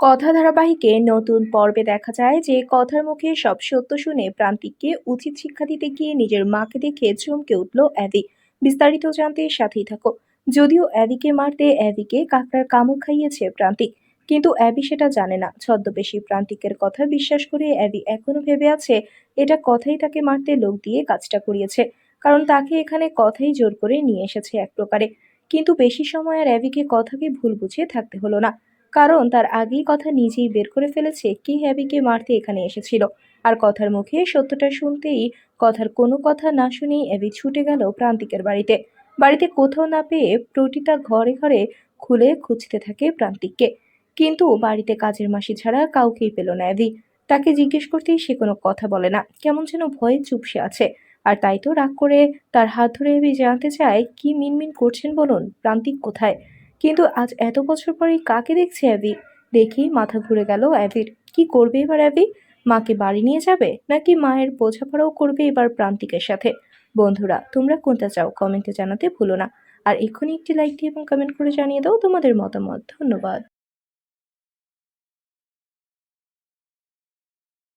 কথা ধারাবাহিকে নতুন পর্বে দেখা যায় যে কথার মুখে সব সত্য শুনে প্রান্তিককে উচিত শিক্ষা দিতে গিয়ে নিজের মাকে দেখে চমকে উঠল অ্যাবি বিস্তারিত জানতে সাথেই থাকো। যদিও অ্যাবিকে মারতে অ্যাবিকে কাকড়ার কামড় খাইয়েছে প্রান্তিক, কিন্তু অ্যাবি সেটা জানে না। ছদ্মবেশী প্রান্তিকের কথা বিশ্বাস করে অ্যাবি এখনও ভেবে আছে, এটা কথাই তাকে মারতে লোক দিয়ে কাজটা করিয়েছে, কারণ তাকে এখানে কথাই জোর করে নিয়ে এসেছে এক প্রকারে। কিন্তু বেশি সময় আর অ্যাবিকে কথাকে ভুল বুঝিয়ে থাকতে হলো না। কারণ তার আগেই কথা নিজেই বের করে ফেলেছে কি হ্যাবিকে মারতে এখানে এসেছিল। আর কথার মুখে সত্যটা শুনতেই কথার কোনো কথা না শুনেই অ্যাবি ছুটে গেল প্রান্তিকের বাড়িতে। বাড়িতে কোথাও না পেয়ে প্রতিটা ঘরে ঘরে খুলে খুঁজতে থাকে প্রান্তিককে। কিন্তু বাড়িতে কাজের মাসি ছাড়া কাউকেই পেল না অ্যাবি তাকে জিজ্ঞেস করতেই সে কোনো কথা বলে না। কেমন যেন ভয়ে চুপসে আছে। আর তাই তো রাগ করে তার হাত ধরে অ্যাবি জানতে চায়, কি মিনমিন করছেন বলুন? প্রান্তিক কোথায়? কিন্তু আজ এত বছর পরে কাকে দেখছে অ্যাবি দেখি মাথা ঘুরে গেল অ্যাবির কি করবে এবার অ্যাবি মাকে বাড়ি নিয়ে যাবে? নাকি মায়ের বোঝাপড়াও করবে এবার প্রান্তিকের সাথে? বন্ধুরা, তোমরা কোনটা চাও কমেন্টে জানাতে ভুলো না। আর এক্ষুনি একটি লাইক দিয়ে এবং কমেন্ট করে জানিয়ে দাও তোমাদের মতামত। ধন্যবাদ।